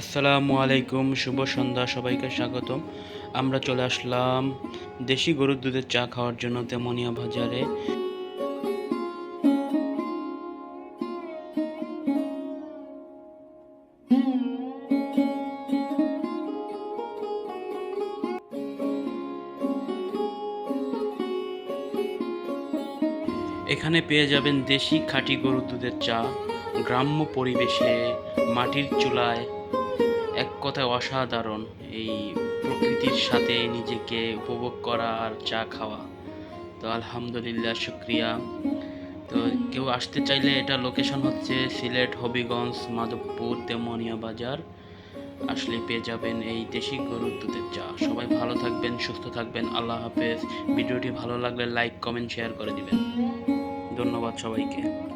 আসসালামু আলাইকুম, শুভ সন্ধ্যা, সবাইকে স্বাগতম। আমরা চলে আসলাম দেশি গরুর দুধের চা খাওয়ার জন্য তেমনিয়া বাজারে। এখানে পেয়ে যাবেন দেশি খাঁটি গরুর দুধের চা। গ্রাম্য পরিবেশে, মাটির চুলায় এক কথায় অসাধারণ এই প্রকৃতির সাথে নিজেকে উপভোগ করা আর চা খাওয়া। তো আলহামদুলিল্লাহ, শুক্রিয়া। তো কেউ আসতে চাইলে এটা লোকেশন হচ্ছে সিলেট, হবিগঞ্জ, মাধবপুর তেমনিয়া বাজার। আসলে পেয়ে যাবেন এই দেশি গরুর দুধের চা। সবাই ভালো থাকবেন, সুস্থ থাকবেন। আল্লাহ হাফেজ। ভিডিওটি ভালো লাগলে লাইক কমেন্ট শেয়ার করে দিবেন। ধন্যবাদ সবাইকে।